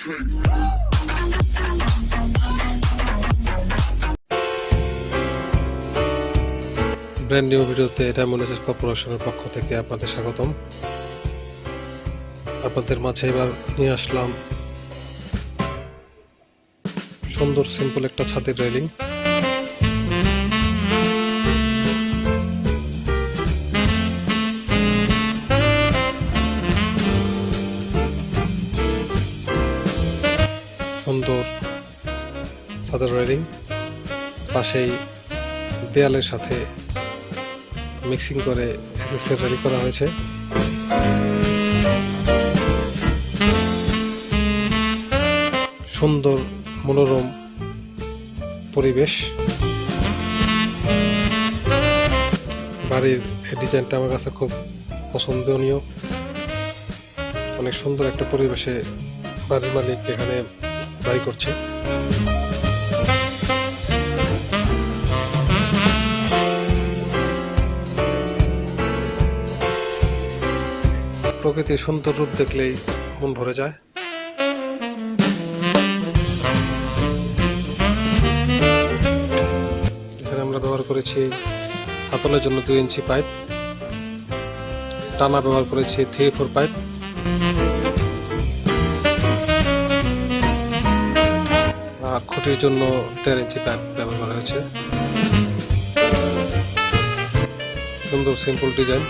Brand new ভিডিওতে diamond কর্পোরেশনের পক্ষ থেকে আপনাদের স্বাগতম। আপনাদের মাঝে এবার নিয়ে আসলাম সুন্দর সিম্পল একটা ছাদের রেলিং সুন্দর ছাদের রেলিং পাশেই দেয়ালের সাথে মিক্সিং করে এসএসএর রেডি করা হয়েছে। সুন্দর মনোরম পরিবেশ। বাড়ির ডিজাইনটা আমার কাছে খুব পছন্দনীয়। অনেক সুন্দর একটা পরিবেশে বাড়ির মালিক এখানে বাড়ি করছে। প্রকৃতির সুন্দর রূপ দেখলেই মন ভরে যায়। এখানে আমরা ব্যবহার করেছি হাতলের জন্য দুই ইঞ্চি পাইপ। টানা ব্যবহার করেছি থ্রি ফোর পাইপ। খুঁটির জন্য দেড় ইঞ্চি পাইপ ব্যবহার করা হয়েছে। সুন্দর সিম্পল ডিজাইন